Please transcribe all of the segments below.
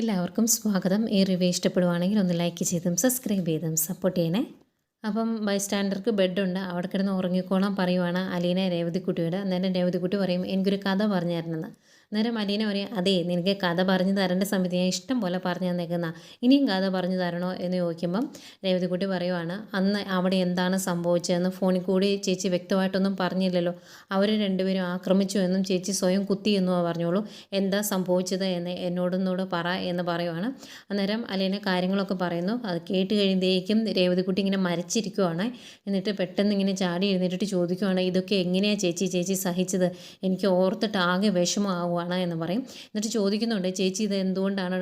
എല്ലാവർക്കും സ്വാഗതം. ഈ റിവ്യൂ ഇഷ്ടപ്പെടുവാണെങ്കിൽ ഒന്ന് ലൈക്ക് ചെയ്തും സബ്സ്ക്രൈബ് ചെയ്തും സപ്പോർട്ട് ചെയ്യണേ. അപ്പം ബൈ സ്റ്റാൻഡർക്ക് ബെഡുണ്ട് അവിടെ കിടന്ന് ഉറങ്ങിക്കോളാം പറയുവാണ് അലീന രേവതിക്കുട്ടിയോട്. അന്നേരം രേവതിക്കുട്ടി പറയും എനിക്കൊരു കഥ പറഞ്ഞു തരണമെന്ന് അന്നേരം അലീന പറയും അതേ നിനക്ക് കഥ പറഞ്ഞു തരേണ്ട സമയത്ത് ഞാൻ ഇഷ്ടം പോലെ പറഞ്ഞു തന്നേക്കുന്ന. ഇനിയും കഥ പറഞ്ഞു തരണോ? എന്ന് ചോദിക്കുമ്പം രേവതിക്കുട്ടി പറയുവാണ് അന്ന് അവിടെ എന്താണ് സംഭവിച്ചതെന്ന് ഫോണിൽ കൂടി ചേച്ചി വ്യക്തമായിട്ടൊന്നും പറഞ്ഞില്ലല്ലോ. അവർ രണ്ടുപേരും ആക്രമിച്ചു എന്നും ചേച്ചി സ്വയം കുത്തി എന്നോ പറഞ്ഞോളൂ. എന്താ സംഭവിച്ചത് എന്ന് എന്നോടൊന്നോട് പറ എന്ന് പറയുവാണ്. അന്നേരം അലീന കാര്യങ്ങളൊക്കെ പറയുന്നു. അത് കേട്ട് കഴിയുമ്പോഴേക്കും രേവതിക്കുട്ടി ഇങ്ങനെ മരിച്ചിരിക്കുവാണ്. എന്നിട്ട് പെട്ടെന്ന് ഇങ്ങനെ ചാടി എഴുന്നേറ്റിട്ട് ചോദിക്കുവാണ് ഇതൊക്കെ എങ്ങനെയാണ് ചേച്ചി? ചേച്ചി സഹിച്ചത്? എനിക്ക് ഓർത്തിട്ട് ആകെ വിഷമമാവുകയാണ് എന്ന് പറയും. എന്നിട്ട് ചോദിക്കുന്നുണ്ട് ചേച്ചി ഇത് എന്തുകൊണ്ടാണ്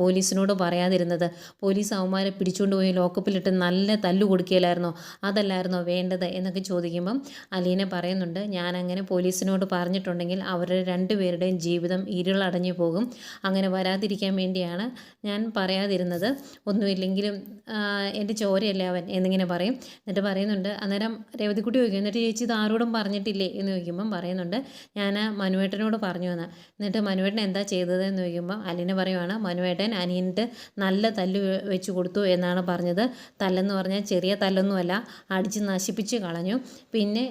പോലീസിനോട് പറയാതിരുന്നത്? പോലീസ് അവന്മാരെ പിടിച്ചുകൊണ്ട് പോയി ലോക്കപ്പിലിട്ട് നല്ല തല്ലു കൊടുക്കുകയില്ലായിരുന്നോ? അതല്ലായിരുന്നോ വേണ്ടത്? എന്നൊക്കെ ചോദിക്കുമ്പം അലീന പറയുന്നുണ്ട് ഞാൻ അങ്ങനെ പോലീസിനോട് പറഞ്ഞിട്ടുണ്ടെങ്കിൽ അവരുടെ രണ്ടുപേരുടെയും ജീവിതം ഇരുളടഞ്ഞു പോകും. അങ്ങനെ വരാതിരിക്കാൻ വേണ്ടിയാണ് ഞാൻ പറയാതിരുന്നത്. ഒന്നുമില്ലെങ്കിലും എന്റെ ചോരയല്ലേ അവൻ? എന്നിങ്ങനെ പറയും. എന്നിട്ട് പറയുന്നുണ്ട് അന്നേരം രേവതിക്കുട്ടി ചോദിക്കും എന്നിട്ട് ചേച്ചി ഇത് ആരോടും പറഞ്ഞിട്ടില്ലേ? എന്ന് ചോദിക്കുമ്പം പറയുന്നുണ്ട് ഞാൻ മനുവേട്ടനോട് പറഞ്ഞു എന്ന്. എന്നിട്ട് മനുവേട്ടൻ എന്താ ചെയ്തത് എന്ന് ചോദിക്കുമ്പോൾ അലീന പറയുവാണ് മനുവേട്ടൻ അനിയനിട്ട് നല്ല തല്ല് വെച്ച് കൊടുത്തു എന്നാണ് പറഞ്ഞത്. തല്ലെന്ന് പറഞ്ഞാൽ ചെറിയ തല്ലൊന്നുമല്ല അടിച്ച് നശിപ്പിച്ച് കളഞ്ഞു. പിന്നെ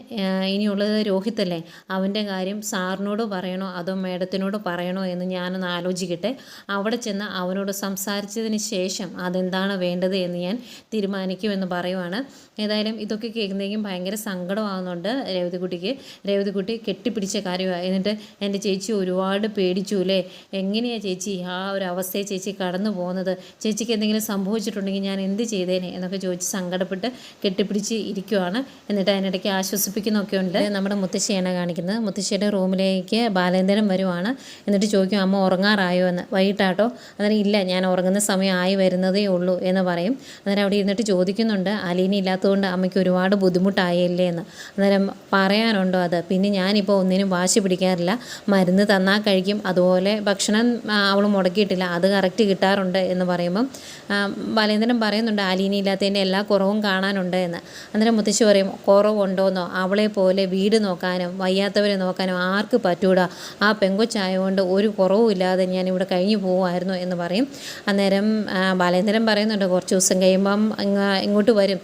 ഇനിയുള്ളത് രോഹിത്തല്ലേ അവന്റെ കാര്യം സാറിനോട് പറയണോ അതോ മേഡത്തിനോട് പറയണോ എന്ന് ഞാനൊന്ന് ആലോചിക്കട്ടെ. അവിടെ ചെന്ന് അവനോട് സംസാരിച്ചതിന് ശേഷം അതെന്താണ് വേണ്ടത് എന്ന് ഞാൻ തീരുമാനിക്കുമെന്ന് പറയുവാണ്. ഏതായാലും ഇതൊക്കെ കേൾക്കുന്നതെങ്കിലും ഭയങ്കര സങ്കടമാകുന്നുണ്ട് രേവതിക്കുട്ടിക്ക്. രേവതിക്കുട്ടി കെട്ടിപ്പിടിച്ച കാര്യമാണ് എന്നിട്ട് എന്റെ ചേച്ചി ഒരുപാട് പേടിച്ചു അല്ലേ എങ്ങനെയാണ് ചേച്ചി ആ ഒരു അവസ്ഥയെ ചേച്ചി കടന്നു പോകുന്നത്? ചേച്ചിക്ക് എന്തെങ്കിലും സംഭവിച്ചിട്ടുണ്ടെങ്കിൽ ഞാൻ എന്ത് ചെയ്തേനെ എന്നൊക്കെ ചോദിച്ച് സങ്കടപ്പെട്ട് കെട്ടിപ്പിടിച്ച് ഇരിക്കുവാണ്. എന്നിട്ട് അതിനിടയ്ക്ക് ആശ്വസിപ്പിക്കുന്നൊക്കെ ഉണ്ട്. നമ്മുടെ മുത്തശ്ശിയാണ് കാണിക്കുന്നത്. മുത്തശ്ശിയുടെ റൂമിലേക്ക് ബാലേന്ദ്രൻ വരുവാണ്. എന്നിട്ട് ചോദിക്കും അമ്മ ഉറങ്ങാറായോ എന്ന്? വൈകിട്ടാട്ടോ. അന്നേരം ഇല്ല ഞാൻ ഉറങ്ങുന്ന സമയം ആയി വരുന്നതേ ഉള്ളൂ എന്ന് പറയും. അന്നേരം അവിടെ ഇരുന്നിട്ട് ചോദിക്കുന്നുണ്ട് അലീനി ഇല്ലാത്തതുകൊണ്ട് അമ്മയ്ക്ക് ഒരുപാട് ബുദ്ധിമുട്ടായല്ലേ? എന്ന്. അന്നേരം പറയാനുണ്ടോ അത്? പിന്നെ ഞാനിപ്പോൾ ഒന്നിനും വാശി പിടിക്കാറില്ല. മരുന്ന് തന്നാൽ കഴിക്കും. അതുപോലെ ഭക്ഷണം അവൾ മുടക്കിയിട്ടില്ല. അത് കറക്റ്റ് കിട്ടാറുണ്ട് എന്ന് പറയുമ്പം ബാലേന്ദ്രൻ പറയുന്നുണ്ട് ആലീനി ഇല്ലാത്തതിന്റെ എല്ലാ കുറവും കാണാനുണ്ട് എന്ന്. അന്നേരം മുത്തശ്ശി പറയും കുറവുണ്ടോന്നോ? അവളെ പോലെ വീട് നോക്കാനും വയ്യാത്തവരെ നോക്കാനും ആർക്ക് പറ്റൂടാ? ആ പെങ്കൊച്ചായതുകൊണ്ട് ഒരു കുറവും ഇല്ലാതെ ഞാൻ ഇവിടെ കഴിഞ്ഞു പോകുമായിരുന്നു എന്ന് പറയും. അന്നേരം ബാലേന്ദ്രൻ പറയുന്നുണ്ട് കുറച്ച് ദിവസം കഴിയുമ്പം ഇങ്ങ ഇങ്ങോട്ട് വരും.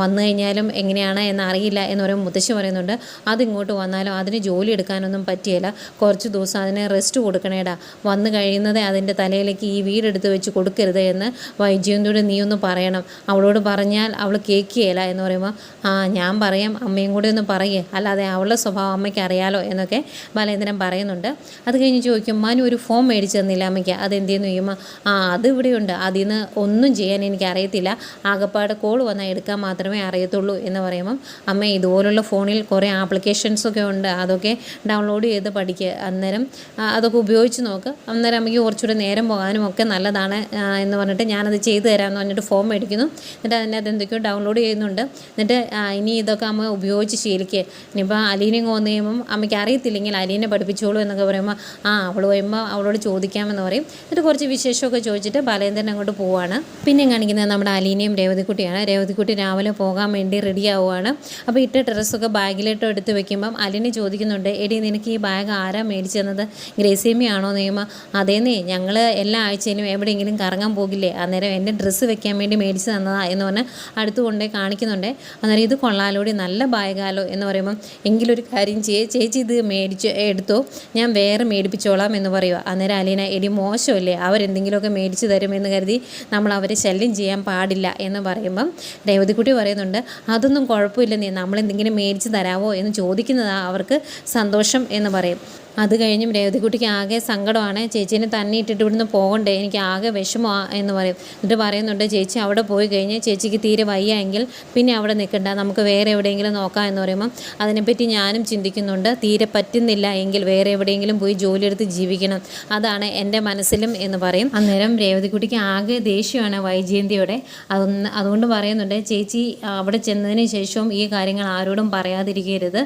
വന്നു കഴിഞ്ഞാലും എങ്ങനെയാണ് എന്നറിയില്ല എന്ന് പറയുമ്പോൾ മുത്തശ്ശി പറയുന്നുണ്ട് അതിങ്ങോട്ട് വന്നാലും അതിന് ജോലി എടുക്കാനൊന്നും പറ്റിയില്ല കുറച്ച് ദിവസം അതിന് റെസ്റ്റ് കൊടുക്കണേടാ. വന്നു കഴിയുന്നതേ അതിന്റെ തലയിലേക്ക് ഈ വീടെടുത്ത് വെച്ച് കൊടുക്കരുത് എന്ന് വൈജയന്തിയോട് നീ ഒന്ന് പറയണം. അവളോട് പറഞ്ഞാൽ അവൾ കേൾക്കുകയില്ല എന്ന് പറയുമ്പോൾ ആ ഞാൻ പറയാം. അമ്മയും കൂടെ ഒന്ന് പറയേ. അല്ലാതെ അവളുടെ സ്വഭാവം അമ്മയ്ക്ക് അറിയാലോ എന്നൊക്കെ ബാലേന്ദ്രൻ പറയുന്നുണ്ട്. അത് കഴിഞ്ഞ് ചോദിക്കും മനു ഒരു ഫോം മേടിച്ച് തന്നില്ല അമ്മയ്ക്ക്? അതെന്തെന്ന് ചോദിക്കുമ്പോൾ ആ അത് ഇവിടെയുണ്ട്. അതിൽ നിന്ന് ഒന്നും ചെയ്യാൻ എനിക്ക് അറിയത്തില്ല ആകപ്പാട് കോൾ വന്നാൽ എടുക്കാൻ മാത്രമേ അറിയത്തുള്ളൂ എന്ന് പറയുമ്പം അമ്മ ഇതുപോലുള്ള ഫോണിൽ കുറേ ആപ്ലിക്കേഷൻസൊക്കെ ഉണ്ട്. അതൊക്കെ ഡൗൺലോഡ് ചെയ്ത് പഠിക്കുക അന്നേരം ആ, അതൊക്കെ ഉപയോഗിച്ച് നോക്ക്. അന്നേരം അമ്മയ്ക്ക് കുറച്ചുകൂടെ നേരം പോകാനും ഒക്കെ നല്ലതാണ് എന്ന് പറഞ്ഞിട്ട് ഞാനത് ചെയ്തു തരാമെന്ന് പറഞ്ഞിട്ട് ഫോം മേടിക്കുന്നു. എന്നിട്ട് അതിനകത്ത് എന്തൊക്കെയോ ഡൗൺലോഡ് ചെയ്യുന്നുണ്ട്. എന്നിട്ട് ഇനി ഇതൊക്കെ അമ്മ ഉപയോഗിച്ച് ശീലിക്കുക ഇനിയിപ്പോൾ അലീനെ വന്നു കഴിയുമ്പം അമ്മയ്ക്ക് അറിയത്തില്ലെങ്കിൽ അലീനെ പഠിപ്പിച്ചോളൂ എന്നൊക്കെ പറയുമ്പോൾ ആ അവൾ വരുമ്പോൾ അവളോട് ചോദിക്കാമെന്ന് പറയും. എന്നിട്ട് കുറച്ച് വിശേഷമൊക്കെ ചോദിച്ചിട്ട് ബാലേന്ദ്രൻ അങ്ങോട്ട് പോവാണ്. പിന്നെ കാണിക്കുന്നത് നമ്മുടെ അലീനയും രേവതിക്കുട്ടിയാണ്. രേവതിക്കുട്ടി രാവിലെ പോകാൻ വേണ്ടി റെഡി ആവുകയാണ് അപ്പോൾ ഇട്ട ഡ്രസ്സൊക്കെ ബാഗിലിട്ട് എടുത്ത് വെക്കുമ്പം അലീനെ ചോദിക്കുന്നുണ്ട് എടി നിനക്ക് ഈ ബാഗ് ആരാ മേടിച്ചു തന്നത് ഗ്രേസിയമ്മയാണോ നിയമ? അതേന്നേ ഞങ്ങൾ എല്ലാ ആഴ്ചയിലും എവിടെയെങ്കിലും കറങ്ങാൻ പോകില്ലേ? അന്നേരം എന്റെ ഡ്രസ്സ് വെക്കാൻ വേണ്ടി മേടിച്ച് തന്നതാ എന്ന് പറഞ്ഞാൽ അടുത്ത് കൊണ്ടേ കാണിക്കുന്നുണ്ട്. അന്നേരം ഇത് കൊള്ളാലോടി നല്ല ബാഗാലോ എന്ന് പറയുമ്പം എങ്കിലൊരു കാര്യം ചെയ്യേ ചേച്ചി ഇത് മേടിച്ച് എടുത്തോ ഞാൻ വേറെ മേടിപ്പിച്ചോളാം എന്ന് പറയുക. അന്നേരം അലീന എടി മോശമല്ലേ അവരെന്തെങ്കിലുമൊക്കെ മേടിച്ച് തരുമെന്ന് കരുതി നമ്മൾ അവരെ ശല്യം ചെയ്യാൻ പാടില്ല എന്ന് പറയുമ്പം രേവതിക്കുട്ടി പറയുന്നുണ്ട്. അതൊന്നും കുഴപ്പമില്ല നീ നമ്മളെന്തെങ്കിലും മേടിച്ച് തരാമോ എന്ന് ചോദിക്കുന്നതാണ് അവർക്ക് സന്തോഷം എന്ന് പറയും. അത് കഴിഞ്ഞും രേവതിക്കുട്ടിക്ക് ആകെ സങ്കടമാണ്. ചേച്ചീനെ തന്നെ ഇട്ടിട്ട് ഇവിടുന്ന് പോകണ്ടേ? എനിക്ക് ആകെ വിഷമമാണ് എന്ന് പറയും. എന്നിട്ട് പറയുന്നുണ്ട് ചേച്ചി അവിടെ പോയി കഴിഞ്ഞ് ചേച്ചിക്ക് തീരെ വയ്യ എങ്കിൽ പിന്നെ അവിടെ നിൽക്കണ്ട. നമുക്ക് വേറെ എവിടെയെങ്കിലും നോക്കാം എന്ന് പറയുമ്പോൾ അതിനെപ്പറ്റി ഞാനും ചിന്തിക്കുന്നുണ്ട്. തീരെ പറ്റുന്നില്ല എങ്കിൽ വേറെ എവിടെയെങ്കിലും പോയി ജോലിയെടുത്ത് ജീവിക്കണം. അതാണ് എന്റെ മനസ്സിലും എന്ന് പറയും. അന്നേരം രേവതിക്കുട്ടിക്ക് ആകെ ദേഷ്യമാണ് വൈജയന്തിയുടെ. അതൊന്ന് അതുകൊണ്ട് പറയുന്നുണ്ട് ചേച്ചി അവിടെ ചെന്നതിന് ശേഷവും ഈ കാര്യങ്ങൾ ആരോടും പറയാതിരിക്കരുത്.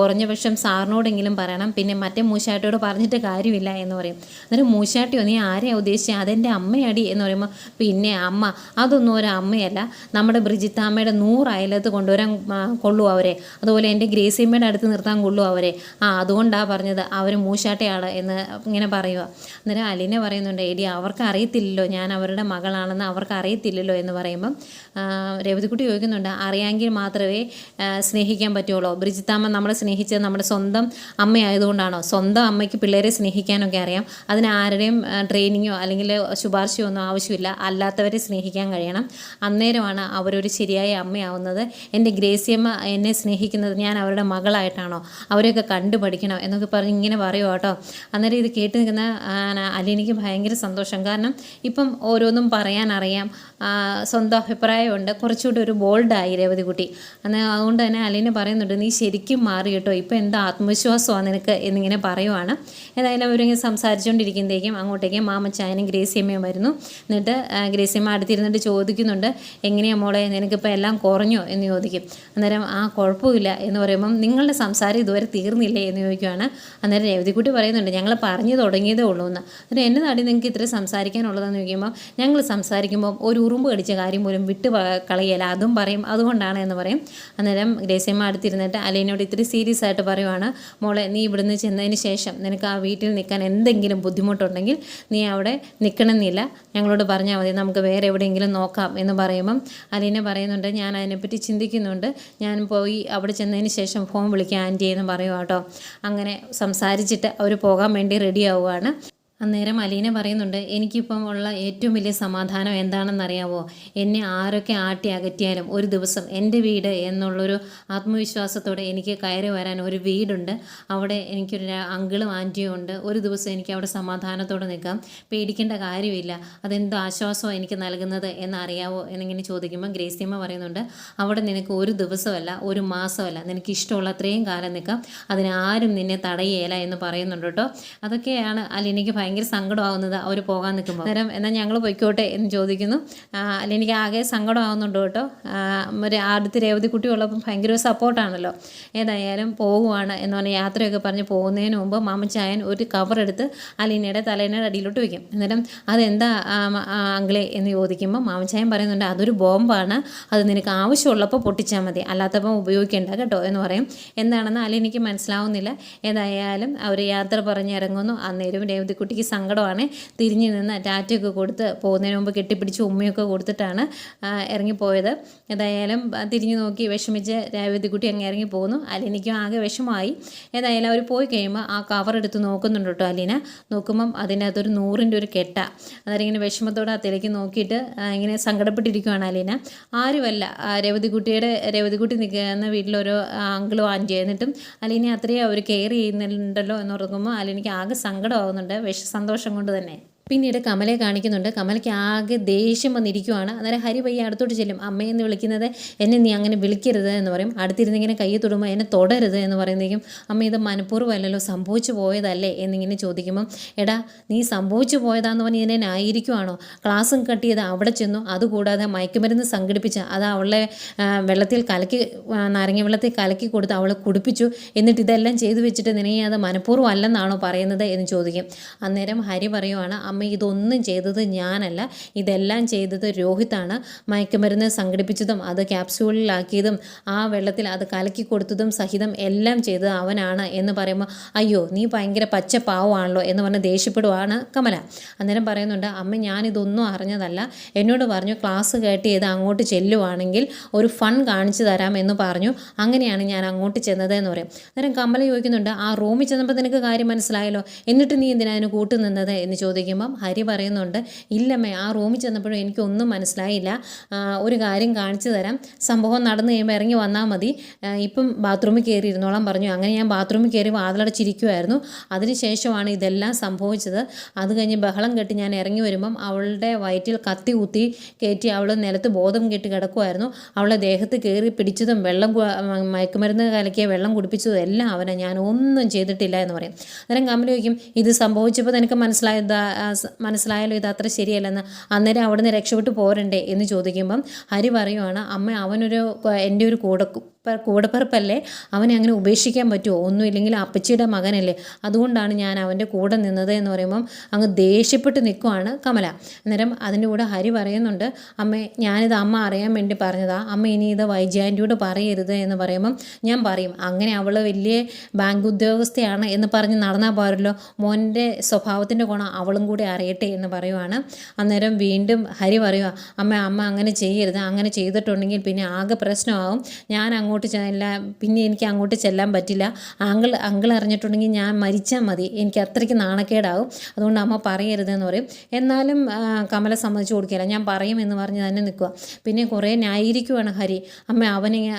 കുറഞ്ഞ പക്ഷം സാറിനോടെങ്കിലും പറയണം. പിന്നെ മറ്റേ മൂശാട്ടിയോട് പറഞ്ഞിട്ട് കാര്യമില്ല എന്ന് പറയും. അന്നേരം മൂശാട്ടിയോ നീ ആരെയാണ് ഉദ്ദേശിച്ചത് അതെന്റെ അമ്മയടി എന്ന് പറയുമ്പോൾ പിന്നെ അമ്മ അതൊന്നും ഒരു അമ്മയല്ല. നമ്മുടെ ബ്രിജിത്താമ്മയുടെ നൂറ് അയലത്ത് കൊണ്ടുവരാൻ കൊള്ളു അവരെ? അതുപോലെ എന്റെ ഗ്രേസിയമ്മയുടെ അടുത്ത് നിർത്താൻ കൊള്ളു അവരെ? ആ അതുകൊണ്ടാണ് പറഞ്ഞത് അവർ മൂശാട്ടയാണ് എന്ന് ഇങ്ങനെ പറയുക അന്നേരം അലിനെ പറയുന്നുണ്ട് എടി അവർക്ക് അറിയത്തില്ലല്ലോ ഞാൻ അവരുടെ മകളാണെന്ന് അവർക്ക് അറിയത്തില്ലല്ലോ എന്ന് പറയുമ്പം രേവതിക്കുട്ടി ചോദിക്കുന്നുണ്ട് അറിയാമെങ്കിൽ മാത്രമേ സ്നേഹിക്കാൻ പറ്റുള്ളൂ ബ്രിജിത്താമ്മ നമ്മളെ സ്നേഹിച്ചത് നമ്മുടെ സ്വന്തം അമ്മയായതുകൊണ്ടാണോ? സ്വന്തം അമ്മയ്ക്ക് പിള്ളേരെ സ്നേഹിക്കാനൊക്കെ അറിയാം. അതിന് ആരുടെയും ട്രെയിനിങ്ങോ അല്ലെങ്കിൽ ശുപാർശയോ ഒന്നും ആവശ്യമില്ല. അല്ലാത്തവരെ സ്നേഹിക്കാൻ കഴിയണം. അന്നേരമാണ് അവരൊരു ശരിയായ അമ്മയാവുന്നത്. എന്റെ ഗ്രേസിയമ്മ എന്നെ സ്നേഹിക്കുന്നത് ഞാൻ അവരുടെ മകളായിട്ടാണോ? അവരെയൊക്കെ കണ്ടു പഠിക്കണം? എന്നൊക്കെ പറഞ്ഞ് ഇങ്ങനെ പറയുമോ കേട്ടോ. അന്നേരം ഇത് കേട്ട് നിൽക്കുന്ന അലിനിക്ക് ഭയങ്കര സന്തോഷം. കാരണം ഇപ്പം ഓരോന്നും പറയാൻ അറിയാം. സ്വന്തം അഭിപ്രായമുണ്ട്. കുറച്ചുകൂടി ഒരു ബോൾഡായി രേവതിക്കുട്ടി അന്ന് അതുകൊണ്ട് തന്നെ അലീന പറയുന്നുണ്ട് നീ ശരിക്കും മാറി കേട്ടോ. ഇപ്പം എന്താ ആത്മവിശ്വാസമാണ് നിനക്ക്? എന്നിങ്ങനെ പറയുവാണ്. ഏതായാലും അവരിങ്ങനെ സംസാരിച്ചുകൊണ്ടിരിക്കുമ്പോഴേക്കും അങ്ങോട്ടേക്ക് മാമച്ചായനും ഗ്രേസിയമ്മയും വരുന്നു. എന്നിട്ട് ഗ്രേസിയമ്മ അടുത്തിരുന്നിട്ട് ചോദിക്കുന്നുണ്ട് എങ്ങനെയാ മോളെ നിനക്കിപ്പോൾ എല്ലാം കുറഞ്ഞോ? എന്ന് ചോദിക്കും. അന്നേരം ആ കുഴപ്പമില്ല. എന്ന് പറയുമ്പം നിങ്ങളുടെ സംസാരം ഇതുവരെ തീർന്നില്ലേ? എന്ന് ചോദിക്കുവാണ്. അന്നേരം രേവതിക്കുട്ടി പറയുന്നുണ്ട് ഞങ്ങൾ പറഞ്ഞു തുടങ്ങിയതേ ഉള്ളൂ എന്ന്. അന്നേരം നാടി നിങ്ങൾക്ക് ഇത്ര സംസാരിക്കാനുള്ളതെന്ന്? ചോദിക്കുമ്പോൾ ഞങ്ങൾ സംസാരിക്കുമ്പോൾ ഒരു ഉറുമ്പ് കടിച്ച കാര്യം പോലും വിട്ട് കളയല അതും പറയും അതുകൊണ്ടാണ് എന്ന് പറയും. അന്നേരം ഗ്രേസിയമ്മ അടുത്തിരുന്നിട്ട് അലീനോട് ഇത്തിരി സീരിയസ് ആയിട്ട് പറയുവാണ് മോളെ നീ ഇവിടുന്ന് ചെന്നതിന് ശേഷം നിനക്ക് ആ വീട്ടിൽ നിൽക്കാൻ എന്തെങ്കിലും ബുദ്ധിമുട്ടുണ്ടെങ്കിൽ നീ അവിടെ നിൽക്കണമെന്നില്ല. ഞങ്ങളോട് പറഞ്ഞാൽ മതി. നമുക്ക് വേറെ എവിടെയെങ്കിലും നോക്കാം എന്ന് പറയുമ്പം അലീന പറയുന്നുണ്ട് ഞാൻ അതിനെപ്പറ്റി ചിന്തിക്കുന്നുണ്ട്. ഞാൻ പോയി അവിടെ ചെന്നതിന് ശേഷം ഫോൺ വിളിക്കാം ആന്റി എന്ന് പറയുക കേട്ടോ. അങ്ങനെ സംസാരിച്ചിട്ട് അവർ പോകാൻ വേണ്ടി റെഡി ആവുകയാണ് അന്നേരം അലീന പറയുന്നുണ്ട് എനിക്കിപ്പം ഉള്ള ഏറ്റവും വലിയ സമാധാനം എന്താണെന്നറിയാവോ? എന്നെ ആരൊക്കെ ആട്ടി അകറ്റിയാലും ഒരു ദിവസം എന്റെ വീട് എന്നുള്ളൊരു ആത്മവിശ്വാസത്തോടെ എനിക്ക് കയറി വരാൻ ഒരു വീടുണ്ട്. അവിടെ എനിക്കൊരു അങ്കിളും ആന്റിയും ഉണ്ട്. ഒരു ദിവസം എനിക്ക് അവിടെ സമാധാനത്തോടെ നിൽക്കാം. പേടിക്കേണ്ട കാര്യമില്ല. അതെന്തോ ആശ്വാസമാണ് എനിക്ക് നൽകുന്നത് എന്നറിയാവോ? എന്നിങ്ങനെ ചോദിക്കുമ്പോൾ ഗ്രേസിയമ്മ പറയുന്നുണ്ട് അവിടെ നിനക്ക് ഒരു ദിവസമല്ല ഒരു മാസമല്ല. നിനക്ക് ഇഷ്ടമുള്ള അത്രയും കാലം നിൽക്കാം. അതിനാരും നിന്നെ തടയേല എന്ന് പറയുന്നുണ്ട് കേട്ടോ. അതൊക്കെയാണ് അലീനയ്ക്ക് ഭയങ്കര സങ്കടമാവുന്നത് അവർ പോകാൻ നിൽക്കുമ്പോൾ. നേരം എന്നാൽ ഞങ്ങൾ പൊയ്ക്കോട്ടെ എന്ന് ചോദിക്കുന്നു. അല്ലെങ്കിൽ എനിക്ക് ആകെ സങ്കടമാവുന്നുണ്ട് കേട്ടോ. ഒരു അടുത്ത് രേവതി കുട്ടി ഉള്ളപ്പം ഭയങ്കര ഒരു സപ്പോർട്ടാണല്ലോ ഏതായാലും പോകുവാണ് എന്ന് പറഞ്ഞാൽ യാത്രയൊക്കെ പറഞ്ഞ് പോകുന്നതിന് മുമ്പ് മാമച്ചായൻ ഒരു കവർ എടുത്ത് അലീനയുടെ തലേനയുടെ അടിയിലോട്ട് വയ്ക്കും അന്നേരം അതെന്താ അങ്കിളെ എന്ന് ചോദിക്കുമ്പോൾ മാമച്ചായൻ പറയുന്നുണ്ട് അതൊരു ബോംബാണ്. അത് നിനക്ക് ആവശ്യമുള്ളപ്പോൾ പൊട്ടിച്ചാൽ മതി. അല്ലാത്തപ്പം ഉപയോഗിക്കേണ്ട കേട്ടോ എന്ന് പറയും. എന്താണെന്ന് അലീനയ്ക്ക് മനസ്സിലാവുന്നില്ല. ഏതായാലും അവർ യാത്ര പറഞ്ഞിറങ്ങുന്നു അന്നേരം രേവതിക്കുട്ടിക്ക് സങ്കടമാണ്. തിരിഞ്ഞു നിന്ന് ടാറ്റയൊക്കെ കൊടുത്ത് പോകുന്നതിന് മുമ്പ് കെട്ടിപ്പിടിച്ച് ഉമ്മയൊക്കെ കൊടുത്തിട്ടാണ് ഇറങ്ങിപ്പോയത്. ഏതായാലും തിരിഞ്ഞു നോക്കി വിഷമിച്ച് രേവതിക്കുട്ടി അങ്ങ് ഇറങ്ങി പോകുന്നു. അലീനയ്ക്കും ആകെ വിഷമമായി. ഏതായാലും അവർ പോയി കഴിയുമ്പോൾ ആ കവർ എടുത്ത് നോക്കുന്നുണ്ട് കേട്ടോ അലീന. നോക്കുമ്പം അതിന്റെ അകത്തൊരു നൂറിന്റെ ഒരു കെട്ട. അന്നേരം ഇങ്ങനെ വിഷമത്തോടെ അതിലേക്ക് നോക്കിയിട്ട് ഇങ്ങനെ സങ്കടപ്പെട്ടിരിക്കുകയാണ് അലീന. ആരുമല്ല രേവതിക്കുട്ടിയുടെ രേവതിക്കുട്ടി നിൽക്കുന്ന വീട്ടിലൊരു അങ്കിളും ആന്റി എന്നിട്ടും അലീനെ അത്രയും അവർ കെയർ ചെയ്യുന്നുണ്ടല്ലോ എന്ന് ഓർക്കുമ്പോൾ അലീനയ്ക്ക് ആകെ സങ്കടമാകുന്നുണ്ട് വിഷ സന്തോഷം കൊണ്ട് തന്നെ. പിന്നീട് കമലയെ കാണിക്കുന്നുണ്ട്. കമലയ്ക്ക് ആകെ ദേഷ്യം വന്നിരിക്കുവാണ്. അന്നേരം ഹരി പയ്യ അടുത്തോട്ട് ചെല്ലും. അമ്മയെന്ന് വിളിക്കുന്നത് എന്നെ നീ അങ്ങനെ വിളിക്കരുത് എന്ന് പറയും. അടുത്തിരുന്നിങ്ങനെ കയ്യെ തൊടുമ്പോൾ എന്നെ തൊടരുത് എന്ന് പറയുന്നേക്കും അമ്മ ഇത് മനഃപൂർവമല്ലല്ലോ സംഭവിച്ചു പോയതല്ലേ എന്നിങ്ങനെ ചോദിക്കുമ്പം എടാ നീ സംഭവിച്ചു പോയതാന്ന് പറഞ്ഞ് ഇതിനെ ന്യായീകരിക്കുവാണോ ക്ലാസ്സും കട്ട് ചെയ്ത് അവിടെ ചെന്നു. അതുകൂടാതെ മയക്കുമരുന്ന് സംഘടിപ്പിച്ച അത് അവളെ വെള്ളത്തിൽ കലക്കി നാരങ്ങ വെള്ളത്തിൽ കലക്കി കൊടുത്ത് അവളെ കുടിപ്പിച്ചു. എന്നിട്ട് ഇതെല്ലാം ചെയ്തു വെച്ചിട്ട് നിനയെ അത് മനഃപൂർവം അല്ലെന്നാണോ പറയുന്നത് എന്ന് ചോദിക്കും. അന്നേരം ഹരി പറയുവാണ് അമ്മ ഇതൊന്നും ചെയ്തത് ഞാനല്ല. ഇതെല്ലാം ചെയ്തത് രോഹിത്താണ്. മയക്കുമരുന്ന് സംഘടിപ്പിച്ചതും അത് ക്യാപ്സ്യൂളിലാക്കിയതും ആ വെള്ളത്തിൽ അത് കലക്കി കൊടുത്തതും സഹിതം എല്ലാം ചെയ്തത് അവനാണ് എന്ന് പറയുമ്പോൾ അയ്യോ നീ ഭയങ്കര പച്ച പാവമാണല്ലോ എന്ന് പറഞ്ഞ് ദേഷ്യപ്പെടുവാണ് കമല. അന്നേരം പറയുന്നുണ്ട് അമ്മ ഞാനിതൊന്നും അറിഞ്ഞതല്ല. എന്നോട് പറഞ്ഞു ക്ലാസ് കേട്ട് ചെയ്ത് അങ്ങോട്ട് ചെല്ലുവാണെങ്കിൽ ഒരു ഫൺ കാണിച്ചു തരാം എന്ന് പറഞ്ഞു. അങ്ങനെയാണ് ഞാൻ അങ്ങോട്ട് ചെന്നത് എന്ന് പറയും. അന്നേരം കമല ചോദിക്കുന്നുണ്ട് ആ റൂമിൽ ചെന്നപ്പോൾ നിനക്ക് കാര്യം മനസ്സിലായല്ലോ? എന്നിട്ട് നീ എന്തിനാ അതിന് കൂട്ടുനിന്നത്? എന്ന് എന്ന് ചോദിക്കുമ്പം ഹരി പറയുന്നുണ്ട് ഇല്ലമ്മേ ആ റൂമിൽ ചെന്നപ്പോഴും എനിക്കൊന്നും മനസ്സിലായില്ല. ഒരു കാര്യം കാണിച്ചു തരാം. സംഭവം നടന്നു കഴിയുമ്പോൾ ഇറങ്ങി വന്നാൽ മതി. ഇപ്പം ബാത്റൂമിൽ കയറി ഇരുന്നോളാം പറഞ്ഞു. അങ്ങനെ ഞാൻ ബാത്റൂമിൽ കയറി വാതിലടച്ചിരിക്കുമായിരുന്നു അതിനുശേഷമാണ് ഇതെല്ലാം സംഭവിച്ചത്. അത് കഴിഞ്ഞ് ബഹളം കെട്ടി ഞാൻ ഇറങ്ങി വരുമ്പം അവളുടെ വയറ്റിൽ കത്തി കുത്തി കയറ്റി അവൾ നിലത്ത് ബോധം കെട്ടി കിടക്കുമായിരുന്നു അവളെ ദേഹത്ത് കയറി പിടിച്ചതും വെള്ളം മയക്കുമരുന്ന് കലക്കിയ വെള്ളം കുടിപ്പിച്ചതും എല്ലാം അവനെ ഞാൻ ഒന്നും ചെയ്തിട്ടില്ല എന്ന് പറയും. അന്നേരം കമ്പനി ചോദിക്കും ഇത് സംഭവിച്ചപ്പോൾ നിനക്ക് മനസ്സിലായത് മനസ്സിലായാലോ ഇത് അത്ര ശരിയല്ലെന്ന്? അന്നേരം അവിടുന്ന് രക്ഷപ്പെട്ടു പോരണ്ടേ എന്ന് ചോദിക്കുമ്പം ഹരി പറയുവാണ് അമ്മ അവനൊരു എന്റെ ഒരു കൂടെ കൂടപ്പിറപ്പല്ലേ? അവനെ അങ്ങനെ ഉപേക്ഷിക്കാൻ പറ്റുമോ ഒന്നുമില്ലെങ്കിൽ അപ്പച്ചിയുടെ മകനല്ലേ? അതുകൊണ്ടാണ് ഞാൻ അവന്റെ കൂടെ നിന്നത് എന്ന് പറയുമ്പം അങ്ങ് ദേഷ്യപ്പെട്ട് നിൽക്കുവാണ് കമല. അന്നേരം അതിന്റെ കൂടെ ഹരി പറയുന്നുണ്ട് അമ്മേ ഞാനിത് അമ്മ അറിയാൻ വേണ്ടി പറഞ്ഞതാ. അമ്മ ഇനി ഇത് വൈജാന്റിയോട് പറയരുത് എന്ന് പറയുമ്പം ഞാൻ പറയും അങ്ങനെ അവൾ വലിയ ബാങ്ക് ഉദ്യോഗസ്ഥയാണ് എന്ന് പറഞ്ഞ് നടന്നാൽ പോരല്ലോ. മോന്റെ സ്വഭാവത്തിന്റെ ഗുണം അവളും കൂടി അറിയട്ടെ എന്ന് പറയുവാണ്. അന്നേരം വീണ്ടും ഹരി പറയുക അമ്മ അമ്മ അങ്ങനെ ചെയ്യരുത്. അങ്ങനെ ചെയ്തിട്ടുണ്ടെങ്കിൽ പിന്നെ ആകെ പ്രശ്നമാകും. ഞാൻ അങ്ങോട്ട് ചെല്ലാൻ പിന്നെ എനിക്ക് അങ്ങോട്ട് ചെല്ലാൻ പറ്റില്ല. ആങ്കിൾ അങ്കിൾ അറിഞ്ഞിട്ടുണ്ടെങ്കിൽ ഞാൻ മരിച്ചാൽ മതി. എനിക്ക് അത്രയ്ക്ക് നാണക്കേടാവും അതുകൊണ്ട് അമ്മ പറയരുതെന്ന് പറയും. എന്നാലും കമല സമ്മതിച്ചു കൊടുക്കില്ല ഞാൻ പറയും എന്ന് പറഞ്ഞ് തന്നെ നിൽക്കുക. പിന്നെ കുറേ ന്യായീകരിക്കുവാണ് ഹരി. അമ്മ അവനെ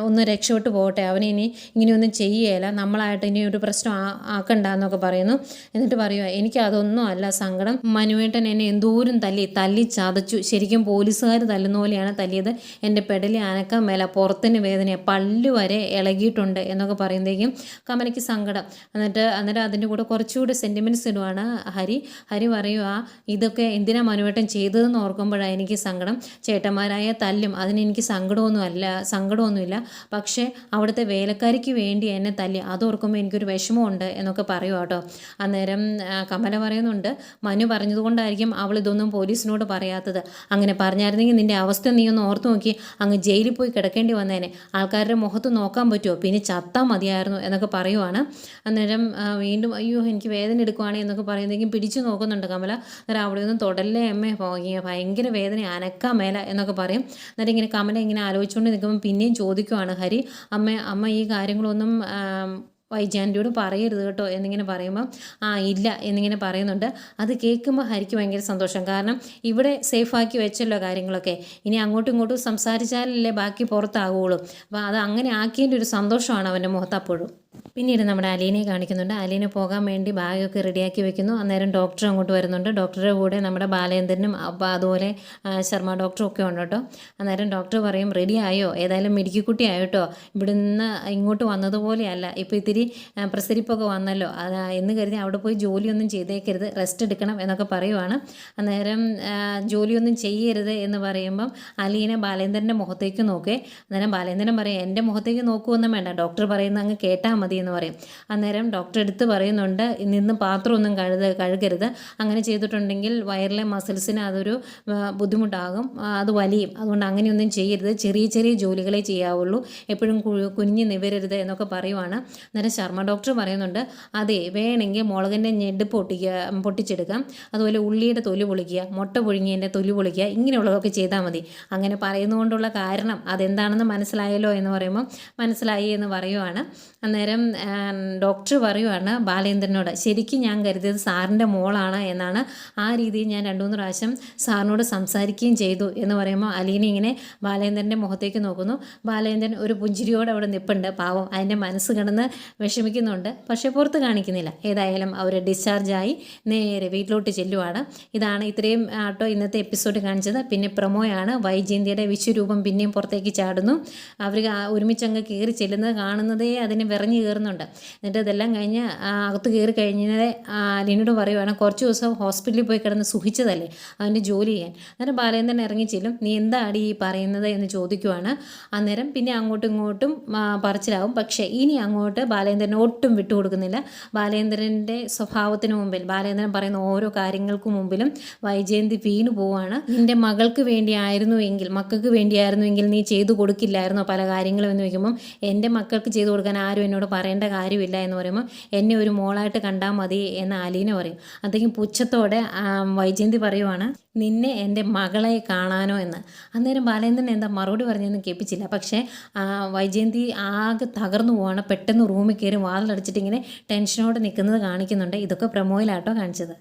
ഒന്ന് രക്ഷപ്പെട്ട് പോകട്ടെ. അവനെ ഇനി ഇങ്ങനെയൊന്നും ചെയ്യുകയില്ല. നമ്മളായിട്ട് ഇനി ഒരു പ്രശ്നം ആക്കണ്ട എന്നൊക്കെ പറയുന്നു. എന്നിട്ട് പറയുക എനിക്ക് അതൊന്നും അല്ല സങ്കടം. മനുവേട്ടൻ എന്നെ എന്തോരം തല്ലി തല്ലി ചതച്ചു. ശരിക്കും പോലീസുകാർ തല്ലുന്ന പോലെയാണ് തല്ലിയത്. എന്റെ പെടലി അനക്കാൻ മേല പുറത്തിന് വേദന പല്ല് വരെ ഇളകിയിട്ടുണ്ട് എന്നൊക്കെ പറയുമ്പോഴേക്കും കമലയ്ക്ക് സങ്കടം. എന്നിട്ട് അന്നേരം അതിന്റെ കൂടെ കുറച്ചുകൂടി സെന്റിമെന്റ്സ് ഇടുവാണ് ഹരി. ഹരി പറയുക ഇതൊക്കെ എന്തിനാ മനുവേട്ടൻ ചെയ്തതെന്ന് ഓർക്കുമ്പോഴാണ് എനിക്ക് സങ്കടം. ചേട്ടന്മാരായ തല്ലും. അതിന് എനിക്ക് സങ്കടമൊന്നുമല്ല സങ്കടമൊന്നുമില്ല. പക്ഷേ അവിടുത്തെ വേലക്കാരിക്ക് വേണ്ടി എന്നെ തല്ലി. അത് ഓർക്കുമ്പോൾ എനിക്കൊരു വിഷമമുണ്ട് എന്നൊക്കെ പറയുക കേട്ടോ. അന്നേരം കമല പറയുന്നുണ്ട് മനു പറഞ്ഞതുകൊണ്ടായിരിക്കും അവൾ ഇതൊന്നും പോലീസിനോട് പറയാത്തത്. അങ്ങനെ പറഞ്ഞായിരുന്നെങ്കിൽ നിന്റെ അവസ്ഥ നീ ഒന്ന് ഓർത്ത് നോക്കി. അങ്ങ് ജയിലിൽ പോയി കിടക്കേണ്ടി വന്നേനെ. ആൾക്കാരുടെ മുഖത്ത് നോക്കാൻ പറ്റുമോ? പിന്നെ ചത്താൽ മതിയായിരുന്നു എന്നൊക്കെ പറയുവാണ്. അന്നേരം വീണ്ടും അയ്യോ എനിക്ക് വേദന എടുക്കുവാണ് എന്നൊക്കെ പറയുന്നെങ്കിൽ പിടിച്ചു നോക്കുന്നുണ്ട് കമല. അന്നേരം അവിടെ ഒന്നും തുടല്ലേ അമ്മേ? ഭയ- ഭയങ്കര വേദന അനക്കാൻ മേല എന്നൊക്കെ പറയും. എന്നിട്ട് ഇങ്ങനെ കമല ഇങ്ങനെ ആലോചിച്ചുകൊണ്ട് നിൽക്കുമ്പോൾ പിന്നെയും ചോദിക്കുവാണ് ഹരി അമ്മ അമ്മ ഈ കാര്യങ്ങളൊന്നും വൈജാന്റിയോട് പറയരുത് കേട്ടോ എന്നിങ്ങനെ പറയുമ്പോൾ ആ ഇല്ല എന്നിങ്ങനെ പറയുന്നുണ്ട്. അത് കേൾക്കുമ്പോൾ ഹരിക്ക് ഭയങ്കര സന്തോഷം. കാരണം ഇവിടെ സേഫാക്കി വെച്ചല്ലോ കാര്യങ്ങളൊക്കെ. ഇനി അങ്ങോട്ടും ഇങ്ങോട്ടും സംസാരിച്ചാലല്ലേ ബാക്കി പുറത്താകുള്ളൂ അപ്പോൾ അത് അങ്ങനെ ആക്കിയതിന്റെ ഒരു സന്തോഷമാണ് അവന്റെ മുഖത്ത് അപ്പോഴും. പിന്നീട് നമ്മുടെ അലീനയെ കാണിക്കുന്നുണ്ട്. അലീന പോകാൻ വേണ്ടി ബാഗൊക്കെ റെഡിയാക്കി വെക്കുന്നു. അന്നേരം ഡോക്ടർ അങ്ങോട്ട് വരുന്നുണ്ട്. ഡോക്ടറുടെ കൂടെ നമ്മുടെ ബാലേന്ദ്രനും അപ്പോൾ അതുപോലെ ശർമ്മ ഡോക്ടറും ഒക്കെ ഉണ്ട് കേട്ടോ. അന്നേരം ഡോക്ടർ പറയും റെഡി ആയോ? ഏതായാലും മിടുക്കിക്കുട്ടി ആയിട്ടോ ഇവിടുന്ന് ഇങ്ങോട്ട് വന്നതുപോലെയല്ല ഇപ്പോൾ ഇത്തിരി പ്രസരിപ്പൊക്കെ വന്നല്ലോ. അത് എന്ന് കരുതി അവിടെ പോയി ജോലിയൊന്നും ചെയ്തേക്കരുത്. റെസ്റ്റ് എടുക്കണം എന്നൊക്കെ പറയുവാണ്. അന്നേരം ജോലിയൊന്നും ചെയ്യരുത് എന്ന് പറയുമ്പം അലീന ബാലേന്ദ്രന്റെ മുഖത്തേക്ക് നോക്കേ. അന്നേരം ബാലേന്ദ്രൻ പറയും എന്റെ മുഖത്തേക്ക് നോക്കുമെന്നും വേണ്ട. ഡോക്ടർ പറയുന്ന അങ്ങ് കേട്ടാൽ മതി എന്ന് പറയും. അന്നേരം ഡോക്ടർ എടുത്ത് പറയുന്നുണ്ട് നിന്ന് പാത്രമൊന്നും കഴുത കഴുകരുത്. അങ്ങനെ ചെയ്തിട്ടുണ്ടെങ്കിൽ വയറിലെ മസിൽസിന് അതൊരു ബുദ്ധിമുട്ടാകും. അത് വലിയും. അതുകൊണ്ട് അങ്ങനെയൊന്നും ചെയ്യരുത്. ചെറിയ ചെറിയ ജോലികളെ ചെയ്യാവുള്ളൂ. എപ്പോഴും കുഞ്ഞു നിവരരുത് എന്നൊക്കെ പറയുവാണ്. അന്നേരം ശർമ്മ ഡോക്ടർ പറയുന്നുണ്ട് അതെ വേണമെങ്കിൽ മുളകിന്റെ ഞെഡ് പൊട്ടിക്കുക പൊട്ടിച്ചെടുക്കാം. അതുപോലെ ഉള്ളിയുടെ തൊലി പൊളിക്കുക മുട്ട പുഴുങ്ങിയതിന്റെ തൊലി പൊളിക്കുക ഇങ്ങനെയുള്ളതൊക്കെ ചെയ്താൽ മതി. അങ്ങനെ പറയുന്നതുകൊണ്ടുള്ള കാരണം അതെന്താണെന്ന് മനസ്സിലായല്ലോ എന്ന് പറയുമ്പോൾ മനസ്സിലായി എന്ന് പറയുവാണ്. അന്നേരം ഡോക്ടർ പറയുവാണ് ബാലേന്ദ്രനോട് ശരിക്കും ഞാൻ കരുതിയത് സാറിന്റെ മോളാണ് എന്നാണ്. ആ രീതിയിൽ ഞാൻ രണ്ടു മൂന്ന് പ്രാവശ്യം സാറിനോട് സംസാരിക്കുകയും ചെയ്തു. എന്ന് പറയുമ്പോൾ അലീന ഇങ്ങനെ ബാലേന്ദ്രന്റെ മുഖത്തേക്ക് നോക്കുന്നു. ബാലേന്ദ്രൻ ഒരു പുഞ്ചിരിയോടെ അവിടെ നിൽപ്പുണ്ട് പാവം അതിന്റെ മനസ്സ് കിടന്ന് വിഷമിക്കുന്നുണ്ട്. പക്ഷേ പുറത്ത് കാണിക്കുന്നില്ല. ഏതായാലും അവർ ഡിസ്ചാർജായി നേരെ വീട്ടിലോട്ട് ചെല്ലുവാണ്. ഇതാണ് ഇത്രയും ആട്ടോ ഇന്നത്തെ എപ്പിസോഡ് കാണിച്ചത്. പിന്നെ പ്രമോയാണ്. വൈജയന്തിയുടെ വിശ്വരൂപം പിന്നെയും പുറത്തേക്ക് ചാടുന്നു. അവർ ഒരുമിച്ചങ്ങ് കയറി ചെല്ലുന്നത് കാണുന്നതേ അതിന് വിറഞ്ഞു കയറുന്നുണ്ട്. എന്നിട്ട് ഇതെല്ലാം കഴിഞ്ഞ് അകത്ത് കയറി കഴിഞ്ഞതേ ലിനോട് പറയുവാണ് കുറച്ച് ദിവസം ഹോസ്പിറ്റലിൽ പോയി കിടന്ന് സുഖിച്ചതല്ലേ? അവന്റെ ജോലി ചെയ്യാൻ. അന്നേരം ബാലയൻ ഇറങ്ങി ചെല്ലും. നീ എന്താടി ഈ പറയുന്നത്? എന്ന് ചോദിക്കുവാണ്. അന്നേരം പിന്നെ അങ്ങോട്ടും ഇങ്ങോട്ടും പറച്ചിലാവും. പക്ഷേ ഇനി അങ്ങോട്ട് ബാലേന്ദ്രനെ ഒട്ടും വിട്ടുകൊടുക്കുന്നില്ല ബാലേന്ദ്രന്റെ സ്വഭാവത്തിന് മുമ്പിൽ ബാലേന്ദ്രൻ പറയുന്ന ഓരോ കാര്യങ്ങൾക്ക് മുമ്പിലും വൈജയന്തി വീണു പോവാണ്. നിന്റെ മകൾക്ക് വേണ്ടിയായിരുന്നു എങ്കിൽ മക്കൾക്ക് വേണ്ടിയായിരുന്നു എങ്കിൽ നീ ചെയ്തു കൊടുക്കില്ലായിരുന്നോ പല കാര്യങ്ങളും? എന്ന് വയ്ക്കുമ്പം എന്റെ മക്കൾക്ക് ചെയ്തു കൊടുക്കാൻ ആരും എന്നോട് പറയേണ്ട കാര്യമില്ല എന്ന് പറയുമ്പോൾ എന്നെ ഒരു മോളായിട്ട് കണ്ടാൽ മതി എന്ന് അലീന പറയും. അദ്ദേഹം പുച്ഛത്തോടെ വൈജയന്തി പറയുവാണ് നിന്നെ എന്റെ മകളെ കാണാനോ എന്ന്. അന്നേരം ബാലേന്ദ്രൻ എന്താ മറുപടി പറഞ്ഞതെന്ന് കേൾപ്പിച്ചില്ല. പക്ഷേ വൈജയന്തി ആകെ തകർന്നു പോവാണ്. പെട്ടെന്ന് റൂമിൽ കയറി വാതിലടച്ചിട്ട് ഇങ്ങനെ ടെൻഷനോടെ നിൽക്കുന്നത് കാണിക്കുന്നുണ്ട്. ഇതൊക്കെ പ്രമോയിലാട്ടോ കാണിച്ചത്.